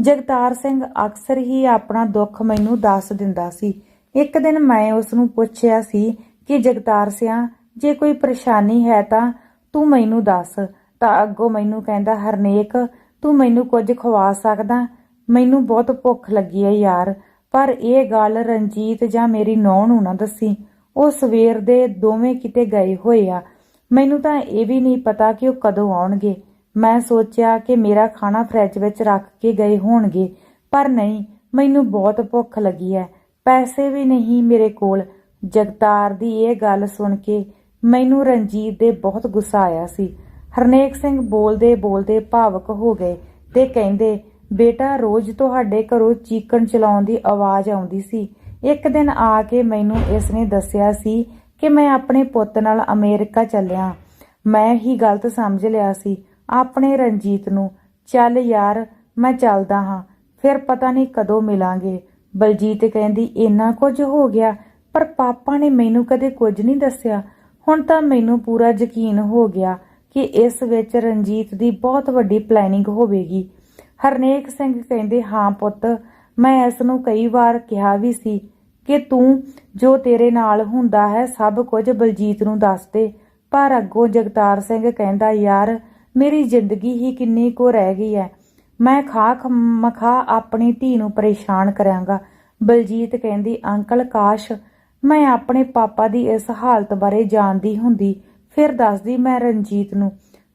ਜਗਤਾਰ ਸਿੰਘ ਅਕਸਰ ਹੀ ਆਪਣਾ ਦੁੱਖ ਮੈਨੂੰ ਦੱਸ ਦਿੰਦਾ ਸੀ। ਇੱਕ ਦਿਨ ਮੈਂ ਉਸ ਨੂੰ ਪੁੱਛਿਆ ਸੀ ਕਿ, ਜਗਤਾਰ ਸਿਆ, ਜੇ ਕੋਈ ਪਰੇਸ਼ਾਨੀ ਹੈ ਤਾਂ ਤੂੰ ਮੈਨੂੰ ਦੱਸ। ਤਾਂ ਅੱਗੋਂ ਮੈਨੂੰ ਕਹਿੰਦਾ, ਹਰਨੇਕ, ਤੂੰ ਮੈਨੂੰ ਕੁਝ ਖਵਾ ਸਕਦਾ? ਮੈਨੂੰ ਬਹੁਤ ਭੁੱਖ ਲੱਗੀ ਹੈ ਯਾਰ। ਪਰ ਇਹ ਗੱਲ ਰਣਜੀਤ ਜਾਂ ਮੇਰੀ ਨੌਂ ਨੂੰ ਨਾ ਦੱਸੀ। ਉਹ ਸਵੇਰ ਦੇ ਦੋਵੇਂ ਕਿਤੇ ਗਏ ਹੋਏ ਆ। ਮੈਨੂੰ ਤਾਂ ਇਹ ਵੀ ਨਹੀਂ ਪਤਾ ਕਿ ਉਹ ਕਦੋਂ ਆਉਣਗੇ। ਮੈਂ ਸੋਚਿਆ ਕਿ ਮੇਰਾ ਖਾਣਾ ਫ੍ਰਿਜ ਵਿੱਚ ਰੱਖ ਕੇ ਗਏ ਹੋਣਗੇ, ਪਰ ਨਹੀਂ, ਮੈਨੂੰ ਬਹੁਤ ਭੁੱਖ ਲੱਗੀ ਹੈ। ਪੈਸੇ ਵੀ ਨਹੀਂ ਮੇਰੇ ਕੋਲ। ਜਗਤਾਰ ਦੀ ਇਹ ਗੱਲ ਸੁਣ ਕੇ ਮੈਨੂੰ ਰਣਜੀਤ ਦੇ ਬਹੁਤ ਗੁੱਸਾ ਆਇਆ ਸੀ। ਹਰਨੇਕ ਸਿੰਘ ਬੋਲਦੇ ਬੋਲਦੇ ਭਾਵਕ ਹੋ ਗਏ ਤੇ ਕਹਿੰਦੇ, ਬੇਟਾ, ਰੋਜ਼ ਤੁਹਾਡੇ ਘਰੋਂ ਚੀਕਣ ਚਲਾਉਣ ਦੀ ਆਵਾਜ਼ ਆਉਂਦੀ ਸੀ। ਇੱਕ ਦਿਨ ਆ ਕੇ ਮੈਨੂੰ ਇਸ ਨੇ ਦੱਸਿਆ ਸੀ ਕਿ ਮੈਂ ਆਪਣੇ ਪੁੱਤ ਨਾਲ ਅਮਰੀਕਾ ਚੱਲਿਆ। ਮੈਂ ਹੀ ਗਲਤ ਸਮਝ ਲਿਆ ਸੀ। ਆਪਣੇ ਰਣਜੀਤ ਨੂੰ, ਚੱਲ ਯਾਰ, ਮੈਂ ਚੱਲਦਾ ਹਾਂ, ਫਿਰ ਪਤਾ ਨਹੀਂ ਕਦੋਂ ਮਿਲਾਂਗੇ। ਬਲਜੀਤ ਕਹਿੰਦੀ, ਇੰਨਾ ਕੁਝ ਹੋ ਗਿਆ, ਪਰ ਪਾਪਾ ਨੇ ਮੈਨੂੰ ਕਦੇ ਕੁਝ ਨਹੀਂ ਦੱਸਿਆ। ਹੁਣ ਤਾਂ ਮੈਨੂੰ ਪੂਰਾ ਯਕੀਨ ਹੋ ਗਿਆ ਕਿ ਇਸ ਵਿੱਚ ਰਣਜੀਤ ਦੀ ਬਹੁਤ ਵੱਡੀ ਪਲੈਨਿੰਗ ਹੋਵੇਗੀ। ਹਰਨੇਕ ਸਿੰਘ ਕਹਿੰਦੇ, ਹਾਂ ਪੁੱਤ, ਮੈਂ ਇਸ ਨੂੰ ਕਈ ਵਾਰ ਕਿਹਾ ਵੀ ਸੀ ਕਿ ਤੂੰ ਜੋ ਤੇਰੇ ਨਾਲ ਹੁੰਦਾ ਹੈ, ਸਭ ਕੁਝ ਬਲਜੀਤ ਨੂੰ ਦੱਸ ਦੇ। ਪਰ ਅੱਗੋਂ ਜਗਤਾਰ ਸਿੰਘ ਕਹਿੰਦਾ, ਯਾਰ, ਮੇਰੀ ਜ਼ਿੰਦਗੀ ਹੀ ਕਿੰਨੀ ਕੋ ਰਹਿ ਗਈ ਹੈ। ਮੈਂ ਖਾ ਮਖਾ ਆਪਣੀ ਧੀ ਨੂੰ ਪਰੇਸ਼ਾਨ ਕਰਾਂਗਾ। ਬਲਜੀਤ ਕਹਿੰਦੀ, ਅੰਕਲ ਕਾਸ਼, ਮੈਂ ਆਪਣੇ ਪਾਪਾ ਦੀ ਇਸ ਹਾਲਤ ਬਾਰੇ ਜਾਣਦੀ ਹੁੰਦੀ। ਫਿਰ ਦੱਸਦੀ ਮੈਂ ਰਣਜੀਤ ਨੂੰ।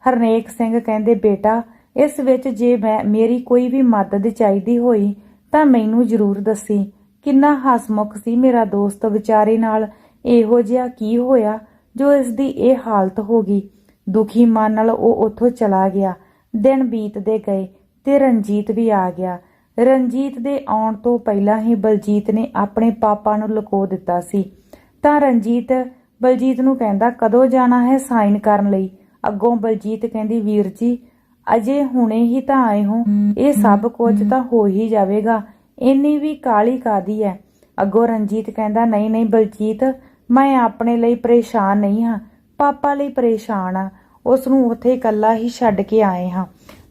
ਹਰਨੇਕ ਸਿੰਘ ਕਹਿੰਦੇ, ਬੇਟਾ, ਇਸ ਵਿੱਚ ਜੇ ਮੈਂ, ਮੇਰੀ ਕੋਈ ਵੀ ਮਦਦ ਚਾਹੀਦੀ ਹੋਈ ਤਾਂ ਮੈਨੂੰ ਜ਼ਰੂਰ ਦੱਸੀ। ਕਿੰਨਾ ਹਸਮੁਖ ਸੀ ਮੇਰਾ ਦੋਸਤ ਵਿਚਾਰੇ ਨਾਲ ਇਹੋ ਜਿਹਾ ਕੀ ਹੋਇਆ ਜੋ ਇਸ ਦੀ ਇਹ ਹਾਲਤ ਹੋ ਗਈ। ਦੁਖੀ ਮਨ ਨਾਲ ਉਹ ਉੱਥੋਂ ਚਲਾ ਗਿਆ। ਦਿਨ ਬੀਤਦੇ ਗਏ ਤੇ ਰਣਜੀਤ ਵੀ ਆ ਗਿਆ। ਰਣਜੀਤ ਦੇ ਆਉਣ ਤੋਂ ਪਹਿਲਾਂ ਹੀ ਬਲਜੀਤ ਨੇ ਆਪਣੇ ਪਾਪਾ ਨੂੰ ਲੁਕੋ ਦਿੱਤਾ ਸੀ। ਤਾਂ ਰਣਜੀਤ ਬਲਜੀਤ ਨੂੰ ਕਹਿੰਦਾ ਕਦੋਂ ਜਾਣਾ ਹੈ ਸਾਈਨ ਕਰਨ ਲਈ? ਅੱਗੋਂ ਬਲਜੀਤ ਕਹਿੰਦੀ ਵੀਰ ਜੀ ਅਜੇ ਹੁਣੇ ਹੀ ਤਾਂ ਆਏ ਹੋ। ਇਹ ਸਭ ਕੁਝ ਤਾਂ ਹੋ ਹੀ ਜਾਵੇਗਾ। ਇੰਨੀ ਵੀ ਕਾਲੀ ਕਾਦੀ ਹੈ ਅੱਗੋਂ ਰਣਜੀਤ ਕਹਿੰਦਾ, ਨਹੀਂ ਨਹੀਂ ਬਲਜੀਤ, ਮੈਂ ਆਪਣੇ ਲਈ ਪਰੇਸ਼ਾਨ ਨਹੀਂ ਹਾਂ। ਪਾਪਾ ਲਈ ਪਰੇਸ਼ਾਨ ਆ। ਉਸ ਨੂੰ ਉੱਥੇ ਇਕੱਲਾ ਹੀ ਛੱਡ ਕੇ ਆਏ ਹਾਂ।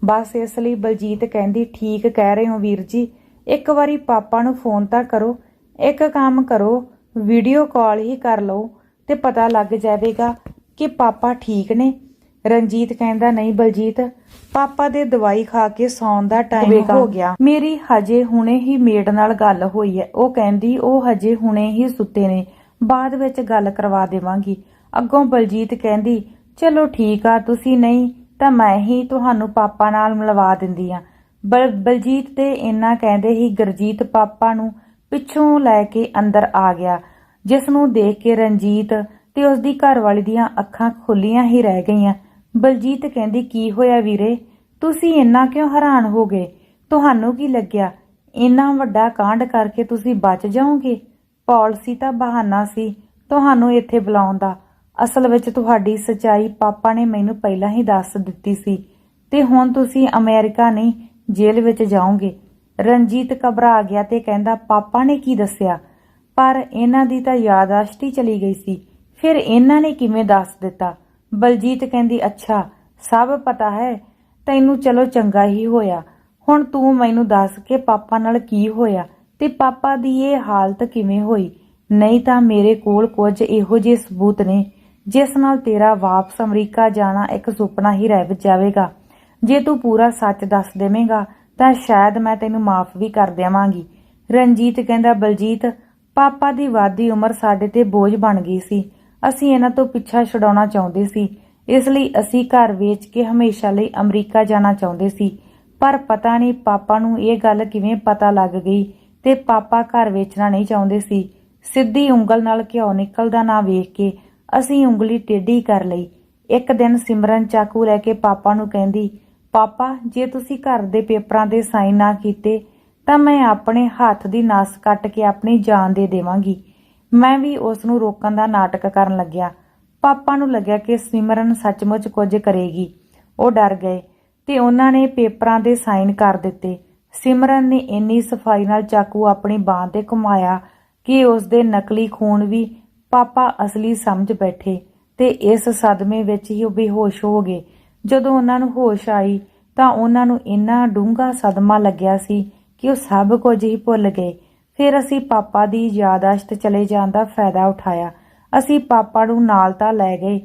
ਬਸ ਇਸ ਲਈ ਬਲਜੀਤ ਕਹਿੰਦੀ, ਠੀਕ ਕਹਿ ਰਹੇ ਹੋ ਵੀਰ ਜੀ। ਇੱਕ ਵਾਰੀ ਪਾਪਾ ਨੂੰ ਫੋਨ ਤਾਂ ਕਰੋ। ਇੱਕ ਕੰਮ ਕਰੋ। ਵੀਡੀਓ ਕਾਲ ਹੀ ਕਰ ਲਓ ਤੇ ਪਤਾ ਲੱਗ ਜਾਵੇਗਾ ਕਿ ਪਾਪਾ ਠੀਕ ਨੇ। ਰਣਜੀਤ ਕਹਿੰਦਾ ਨਹੀਂ ਬਲਜੀਤ ਪਾਪਾ ਦੇ ਦਵਾਈ ਖਾ ਕੇ ਸੌਣ ਦਾ ਟਾਈਮ ਹੋ ਗਿਆ। ਮੇਰੀ ਹਜੇ ਹੁਣੇ ਹੀ ਮੇਡ ਨਾਲ ਗੱਲ ਹੋਈ ਹੈ। ਉਹ ਕਹਿੰਦੀ ਉਹ ਹਜੇ ਹੁਣੇ ਹੀ ਸੁੱਤੇ ਨੇ। ਬਾਅਦ ਵਿੱਚ ਗੱਲ ਕਰਵਾ ਦੇਵਾਂਗੀ। ਅੱਗੋਂ ਬਲਜੀਤ ਕਹਿੰਦੀ ਚਲੋ ਠੀਕ ਆ ਤੁਸੀਂ ਨਹੀਂ ਤਾਂ ਮੈਂ ਹੀ ਤੁਹਾਨੂੰ ਪਾਪਾ ਨਾਲ ਮਿਲਵਾ ਦਿੰਦੀ ਆ। ਬਲ ਬਲਜੀਤ ਤੇ ਇੰਨਾ ਕਹਿੰਦੇ ਹੀ ਗਰਜੀਤ ਪਾਪਾ ਨੂੰ ਪਿੱਛੋਂ ਲੈ ਕੇ ਅੰਦਰ ਆ ਗਿਆ। ਜਿਸ ਨੂੰ ਦੇਖ ਕੇ ਰਣਜੀਤ ਤੇ ਉਸ ਦੀ ਘਰਵਾਲੀ ਦੀਆਂ ਅੱਖਾਂ ਖੁੱਲੀਆਂ ਹੀ ਰਹਿ ਗਈਆਂ। ਬਲਜੀਤ ਕਹਿੰਦੀ, ਕੀ ਹੋਇਆ ਵੀਰੇ? ਤੁਸੀਂ ਇੰਨਾ ਕਿਉਂ ਹੈਰਾਨ ਹੋ ਗਏ? ਤੁਹਾਨੂੰ ਕੀ ਲੱਗਿਆ? ਇੰਨਾ ਵੱਡਾ ਕਾਂਡ ਕਰਕੇ ਤੁਸੀਂ ਬਚ ਜਾਓਗੇ? ਪਾਲਿਸੀ ਤਾਂ ਬਹਾਨਾ ਸੀ ਤੁਹਾਨੂੰ ਇੱਥੇ ਬੁਲਾਉਣ ਦਾ। ਅਸਲ ਵਿੱਚ ਤੁਹਾਡੀ ਸਚਾਈ ਪਾਪਾ ਨੇ ਮੈਨੂੰ ਪਹਿਲਾਂ ਹੀ ਦੱਸ ਦਿੱਤੀ ਸੀ। ਤੇ ਹੁਣ ਤੁਸੀਂ ਅਮਰੀਕਾ ਨਹੀਂ, ਜੇਲ੍ਹ ਵਿੱਚ ਜਾਓਗੇ। ਰਣਜੀਤ ਘਬਰਾ ਗਿਆ ਤੇ ਕਹਿੰਦਾ, ਪਾਪਾ ਨੇ ਕੀ ਦੱਸਿਆ? ਪਰ ਇਹਨਾਂ ਦੀ ਤਾਂ ਯਾਦਾਸ਼ਤ ਹੀ ਚਲੀ ਗਈ ਸੀ। ਫਿਰ ਇਹਨਾਂ ਨੇ ਕਿਵੇਂ ਦੱਸ ਦਿੱਤਾ? ਬਲਜੀਤ ਕਹਿੰਦੀ, ਅੱਛਾ, ਸਭ ਪਤਾ ਹੈ, ਤੈਨੂੰ ਚਲੋ ਚੰਗਾ ਹੀ ਹੋਇਆ। ਹੁਣ ਤੂੰ ਮੈਨੂੰ ਦੱਸ ਕੇ ਪਾਪਾ ਨਾਲ ਕੀ ਹੋਇਆ ਤੇ ਪਾਪਾ ਦੀ ਇਹ ਹਾਲਤ ਕਿਵੇਂ ਹੋਈ? ਨਹੀਂ ਤਾਂ ਮੇਰੇ ਕੋਲ ਕੁਝ ਇਹੋ ਜਿਹੇ ਸਬੂਤ ਨੇ, ਜਿਸ ਨਾਲ ਤੇਰਾ ਵਾਪਸ ਅਮਰੀਕਾ ਜਾਣਾ ਇੱਕ ਸੁਪਨਾ ਹੀ ਰਹਿ ਜਾਵੇਗਾ। ਜੇ ਤੂੰ ਪੂਰਾ ਸੱਚ ਦੱਸ ਦੇਵੇਂਗਾ, ਤਾਂ ਸ਼ਾਇਦ ਮੈਂ ਤੈਨੂੰ ਮਾਫ ਵੀ ਕਰ ਦੇਵਾਂਗੀ। ਰਣਜੀਤ ਕਹਿੰਦਾ, ਬਲਜੀਤ, ਪਾਪਾ ਦੀ ਵਾਦੀ ਉਮਰ ਸਾਡੇ ਤੇ ਬੋਝ ਬਣ ਗਈ ਸੀ। ਅਸੀਂ ਇਹਨਾਂ ਤੋਂ ਪਿੱਛਾ ਛਡਾਉਣਾ ਚਾਹੁੰਦੇ ਸੀ। ਇਸ ਲਈ ਅਸੀਂ ਘਰ ਵੇਚ ਕੇ ਹਮੇਸ਼ਾ ਲਈ ਅਮਰੀਕਾ ਜਾਣਾ ਚਾਹੁੰਦੇ ਸੀ। ਪਰ ਪਤਾ ਨਹੀਂ ਪਾਪਾ ਨੂੰ ਇਹ ਗੱਲ ਕਿਵੇਂ ਪਤਾ ਲੱਗ ਗਈ ਤੇ ਪਾਪਾ ਘਰ ਵੇਚਣਾ ਨਹੀਂ ਚਾਹੁੰਦੇ ਸੀ। ਸਿੱਧੀ ਉਂਗਲ ਨਾਲ ਘਿਓ ਨਿਕਲਦਾ ਨਾ ਵੇਖ ਕੇ ਅਸੀਂ ਉਂਗਲੀ ਟੇਢੀ ਕਰ ਲਈ। ਇੱਕ ਦਿਨ ਸਿਮਰਨ ਚਾਕੂ ਲੈ ਕੇ ਪਾਪਾ ਨੂੰ ਕਹਿੰਦੀ, ਪਾਪਾ, ਜੇ ਤੁਸੀਂ ਘਰ ਦੇ ਪੇਪਰਾਂ ਦੇ ਸਾਈਨ ਨਾ ਕੀਤੇ, ਤਾਂ ਮੈਂ ਆਪਣੇ ਹੱਥ ਦੀ ਨਸ ਕੱਟ ਕੇ ਆਪਣੀ ਜਾਨ ਦੇ ਦੇਵਾਂਗੀ। ਮੈਂ ਵੀ ਉਸ ਨੂੰ ਰੋਕਣ ਦਾ ਨਾਟਕ ਕਰਨ ਲੱਗਿਆ। ਪਾਪਾ ਨੂੰ ਲੱਗਿਆ ਕਿ ਸਿਮਰਨ ਸੱਚਮੁੱਚ ਕੁਝ ਕਰੇਗੀ। ਉਹ ਡਰ ਗਏ ਤੇ ਉਹਨਾਂ ਨੇ ਪੇਪਰਾਂ ਦੇ ਸਾਈਨ ਕਰ ਦਿੱਤੇ। ਸਿਮਰਨ ਨੇ ਇੰਨੀ ਸਫ਼ਾਈ ਨਾਲ ਚਾਕੂ ਆਪਣੀ ਬਾਹ ਤੇ ਘੁਮਾਇਆ ਕਿ ਉਸ ਦੇ ਨਕਲੀ ਖੂਨ ਵੀ ਪਾਪਾ ਅਸਲੀ ਸਮਝ ਬੈਠੇ ਤੇ ਇਸ ਸਦਮੇ ਵਿੱਚ ਹੀ ਉਹ ਬੇਹੋਸ਼ ਹੋ ਗਏ। ਜਦੋਂ ਉਹਨਾਂ ਨੂੰ ਹੋਸ਼ ਆਈ ਤਾਂ ਉਹਨਾਂ ਨੂੰ ਇੰਨਾ ਡੂੰਘਾ ਸਦਮਾ ਲੱਗਿਆ ਸੀ ਕਿ ਉਹ ਸਭ ਕੁਝ ਹੀ ਭੁੱਲ ਗਏ। ਫਿਰ ਅਸੀਂ ਪਾਪਾ ਦੀ ਯਾਦਾਸ਼ਤ ਚਲੇ ਜਾਣ ਦਾ ਫਾਇਦਾ ਉਠਾਇਆ। ਅਸੀਂ ਪਾਪਾ ਨੂੰ ਨਾਲ ਤਾਂ ਲੈ ਗਏ,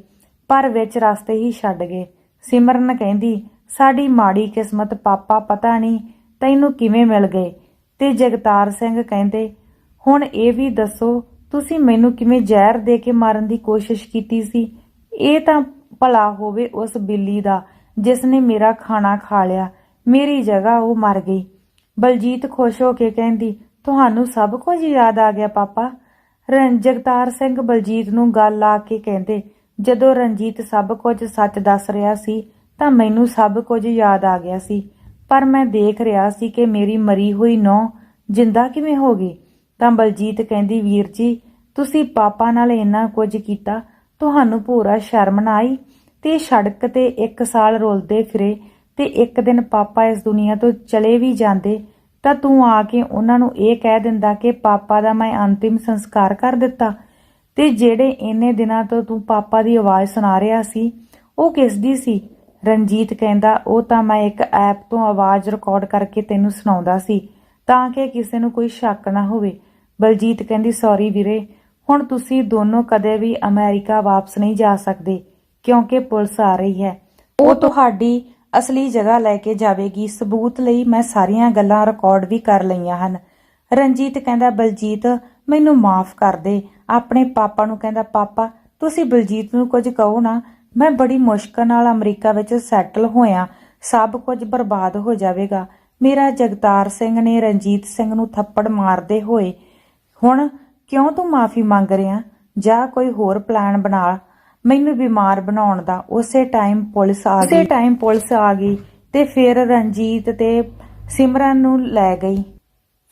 ਪਰ ਵਿੱਚ ਰਸਤੇ ਹੀ ਛੱਡ ਗਏ। ਸਿਮਰਨ ਕਹਿੰਦੀ, ਸਾਡੀ ਮਾੜੀ ਕਿਸਮਤ ਪਾਪਾ ਪਤਾ ਨਹੀਂ, ਤੈਨੂੰ ਕਿਵੇਂ ਮਿਲ ਗਏ? ਤੇ ਜਗਤਾਰ ਸਿੰਘ ਕਹਿੰਦੇ, ਹੁਣ ਇਹ ਵੀ ਦੱਸੋ, ਤੁਸੀਂ ਮੈਨੂੰ ਕਿਵੇਂ ਜ਼ਹਿਰ ਦੇ ਕੇ ਮਾਰਨ ਦੀ ਕੋਸ਼ਿਸ਼ ਕੀਤੀ ਸੀ? ਇਹ ਤਾਂ ਭਲਾ ਹੋਵੇ ਉਸ ਬਿੱਲੀ ਦਾ, ਜਿਸ ਨੇ ਮੇਰਾ ਖਾਣਾ ਖਾ ਲਿਆ। ਮੇਰੀ ਜਗ੍ਹਾ ਉਹ ਮਰ ਗਈ। ਬਲਜੀਤ ਖੁਸ਼ ਹੋ ਕੇ ਕਹਿੰਦੀ ਤੁਹਾਨੂੰ ਸਭ ਕੁਝ ਯਾਦ ਆ ਗਿਆ, ਪਾਪਾ। ਰਨ ਜਗਤਾਰ ਸਿੰਘ ਬਲਜੀਤ ਨੂੰ ਗੱਲ ਲਾ ਕੇ ਕਹਿੰਦੇ, ਜਦੋਂ ਰਣਜੀਤ ਸਭ ਕੁਝ ਸੱਚ ਦੱਸ ਰਿਹਾ ਸੀ, ਤਾਂ ਮੈਨੂੰ ਸਭ ਕੁਝ ਯਾਦ ਆ ਗਿਆ ਸੀ। ਪਰ ਮੈਂ ਦੇਖ ਰਿਹਾ ਸੀ ਕਿ ਮੇਰੀ ਮਰੀ ਹੋਈ ਨੌ ਜਿੰਦਾ ਕਿਵੇਂ ਹੋ ਗਈ। ਤਾਂ ਬਲਜੀਤ ਕਹਿੰਦੀ, ਵੀਰ ਜੀ, ਤੁਸੀਂ ਪਾਪਾ ਨਾਲ ਇੰਨਾ ਕੁਝ ਕੀਤਾ, ਤੁਹਾਨੂੰ ਪੂਰਾ ਸ਼ਰਮ ਨਾ ਆਈ? ਤੇ ਸੜਕ ਤੇ ਇੱਕ ਸਾਲ ਰੋਲਦੇ ਫਿਰੇ ਤੇ ਇੱਕ ਦਿਨ ਪਾਪਾ ਇਸ ਦੁਨੀਆ ਤੋਂ ਚਲੇ ਵੀ ਜਾਂਦੇ ਤਾਂ ਤੂੰ ਆ ਕੇ ਉਹਨਾਂ ਨੂੰ ਇਹ ਕਹਿ ਦਿੰਦਾ ਕਿ ਪਾਪਾ ਦਾ ਮੈਂ ਅੰਤਿਮ ਸੰਸਕਾਰ ਕਰ ਦਿੱਤਾ। ਤੇ ਜਿਹੜੇ ਇੰਨੇ ਦਿਨਾਂ ਤੋਂ ਤੂੰ ਪਾਪਾ ਦੀ ਆਵਾਜ਼ ਸੁਣਾ ਰਿਹਾ ਸੀ, ਉਹ ਕਿਸ ਦੀ ਸੀ? ਰਣਜੀਤ ਕਹਿੰਦਾ, ਉਹ ਤਾਂ ਮੈਂ ਇੱਕ ਐਪ ਤੋਂ ਆਵਾਜ਼ ਰਿਕਾਰਡ ਕਰਕੇ ਤੈਨੂੰ ਸੁਣਾਉਂਦਾ ਸੀ, ਤਾਂ ਕਿ ਕਿਸੇ ਨੂੰ ਕੋਈ ਸ਼ੱਕ ਨਾ ਹੋਵੇ। ਬਲਜੀਤ ਕਹਿੰਦੀ ਸੌਰੀ ਵੀਰੇ, ਹੁਣ ਤੁਸੀਂ ਦੋਨੋਂ ਕਦੇ ਵੀ ਅਮਰੀਕਾ ਵਾਪਸ ਨਹੀਂ ਜਾ ਸਕਦੇ, ਕਿਉਂਕਿ ਪੁਲਿਸ ਆ ਰਹੀ ਹੈ। ਉਹ ਤੁਹਾਡੀ ਅਸਲੀ ਜਗ੍ਹਾ ਲੈ ਕੇ ਜਾਵੇਗੀ। ਸਬੂਤ ਲਈ ਮੈਂ ਸਾਰੀਆਂ ਗੱਲਾਂ ਰਿਕਾਰਡ ਵੀ ਕਰ ਲਈਆਂ ਹਨ। ਰਣਜੀਤ ਕਹਿੰਦਾ, ਬਲਜੀਤ, ਮੈਨੂੰ ਮਾਫ ਕਰ ਦੇ। ਆਪਣੇ ਪਾਪਾ ਨੂੰ ਕਹਿੰਦਾ, ਪਾਪਾ, ਤੁਸੀਂ ਬਲਜੀਤ ਨੂੰ ਕੁਝ ਕਹੋ ਨਾ। ਮੈਂ ਬੜੀ ਮੁਸ਼ਕਲ ਨਾਲ ਅਮਰੀਕਾ ਵਿੱਚ ਸੈਟਲ ਹੋਇਆ। ਸਭ ਕੁਝ ਬਰਬਾਦ ਹੋ ਜਾਵੇਗਾ। ਮੇਰਾ ਜਗਤਾਰ ਸਿੰਘ ਨੇ ਰਣਜੀਤ ਸਿੰਘ ਨੂੰ ਥੱਪੜ ਮਾਰਦੇ ਹੋਏ, ਹੁਣ ਕਿਉਂ ਤੂੰ ਮਾਫੀ ਮੰਗ ਰਿਹਾ? ਜਾਂ ਕੋਈ ਹੋਰ ਪਲਾਨ ਬਣਾ। ਮੈਨੂੰ ਬਿਮਾਰ ਬਣਾਉਣ ਦਾ ਉਸੇ ਟਾਈਮ ਪੁਲਿਸ ਆ ਗਈ। ਉਸੇ ਟਾਈਮ ਪੁਲਿਸ ਆ ਗਈ ਤੇ ਫਿਰ ਰਣਜੀਤ ਤੇ ਸਿਮਰਨ ਨੂੰ ਲੈ ਗਈ।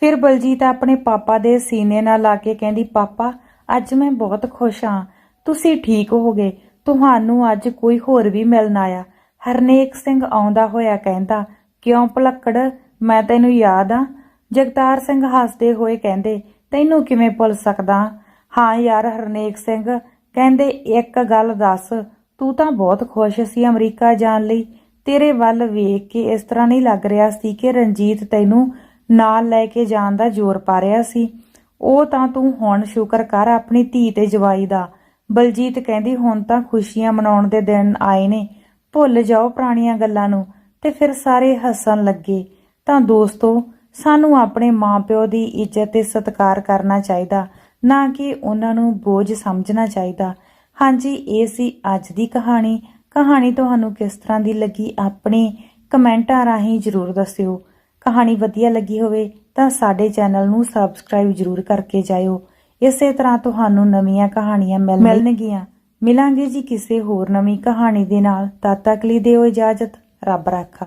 ਫਿਰ ਬਲਜੀਤ ਆਪਣੇ ਪਾਪਾ ਦੇ ਸੀਨੇ ਨਾਲ ਲਾ ਕੇ ਕਹਿੰਦੀ ਪਾਪਾ ਅੱਜ ਮੈਂ ਬਹੁਤ ਖੁਸ਼ ਹਾਂ। ਤੁਸੀਂ ਠੀਕ ਹੋ ਗਏ ਤੁਹਾਨੂੰ ਅੱਜ ਕੋਈ ਹੋਰ ਵੀ ਮਿਲਣ ਆਇਆ? ਹਰਨੇਕ ਸਿੰਘ ਆਉਂਦਾ ਹੋਇਆ ਕਹਿੰਦਾ ਕਿਉਂ ਭਲੱਕੜ? ਮੈਂ ਤੈਨੂੰ ਯਾਦ ਆ ਜਗਤਾਰ ਸਿੰਘ ਹੱਸਦੇ ਹੋਏ ਕਹਿੰਦੇ ਤੈਨੂੰ ਕਿਵੇਂ ਭੁੱਲ ਸਕਦਾ? ਹਾਂ ਯਾਰ ਹਰਨੇਕ ਸਿੰਘ ਕਹਿੰਦੇ, ਇੱਕ ਗੱਲ ਦੱਸ, ਤੂੰ ਤਾਂ ਬਹੁਤ ਖੁਸ਼ ਸੀ ਅਮਰੀਕਾ ਜਾਣ ਲਈ। ਤੇਰੇ ਵੱਲ ਵੇਖ ਕੇ ਇਸ ਤਰ੍ਹਾਂ ਨਹੀਂ ਲੱਗ ਰਿਹਾ ਸੀ ਕਿ ਰਣਜੀਤ ਤੈਨੂੰ ਨਾਲ ਲੈ ਕੇ ਜਾਣ ਦਾ ਜ਼ੋਰ ਪਾ ਰਿਹਾ ਸੀ। ਉਹ ਤਾਂ ਤੂੰ ਹੁਣ ਸ਼ੁਕਰ ਕਰ ਆਪਣੀ ਧੀ ਤੇ ਜਵਾਈ ਦਾ। ਬਲਜੀਤ ਕਹਿੰਦੀ, ਹੁਣ ਤਾਂ ਖੁਸ਼ੀਆਂ ਮਨਾਉਣ ਦੇ ਦਿਨ ਆਏ ਨੇ। ਭੁੱਲ ਜਾਓ ਪੁਰਾਣੀਆਂ ਗੱਲਾਂ ਨੂੰ। ਤੇ ਫਿਰ ਸਾਰੇ ਹੱਸਣ ਲੱਗੇ। ਤਾਂ ਦੋਸਤੋ, ਸਾਨੂੰ ਆਪਣੇ ਮਾਪਿਓ ਦੀ ਇੱਜ਼ਤ ਤੇ ਸਤਿਕਾਰ ਕਰਨਾ ਚਾਹੀਦਾ। ਨਾ ਕਿ ਉਹਨਾਂ ਨੂੰ ਬੋਝ ਸਮਝਣਾ ਚਾਹੀਦਾ। ਹਾਂਜੀ, ਇਹ ਸੀ ਅੱਜ ਦੀ ਕਹਾਣੀ। ਕਹਾਣੀ ਤੁਹਾਨੂੰ ਕਿਸ ਤਰ੍ਹਾਂ ਦੀ ਲੱਗੀ ਆਪਣੇ ਕਮੈਂਟਾਂ ਰਾਹੀਂ ਜਰੂਰ ਦੱਸਿਓ। ਕਹਾਣੀ ਵਧੀਆ ਲੱਗੀ ਹੋਵੇ ਤਾਂ ਸਾਡੇ ਚੈਨਲ ਨੂੰ ਸਬਸਕ੍ਰਾਈਬ ਜਰੂਰ ਕਰਕੇ ਜਾਇਓ। ਇਸੇ ਤਰ੍ਹਾਂ ਤੁਹਾਨੂੰ ਨਵੀਆਂ ਕਹਾਣੀਆਂ ਮਿਲ- ਮਿਲਣਗੀਆਂ। ਮਿਲਾਂਗੇ ਜੀ ਕਿਸੇ ਹੋਰ ਨਵੀਂ ਕਹਾਣੀ ਦੇ ਨਾਲ। ਤਦ ਤੱਕ ਲਈ ਦਿਓ ਇਜਾਜ਼ਤ। ਰੱਬ ਰਾਖਾ।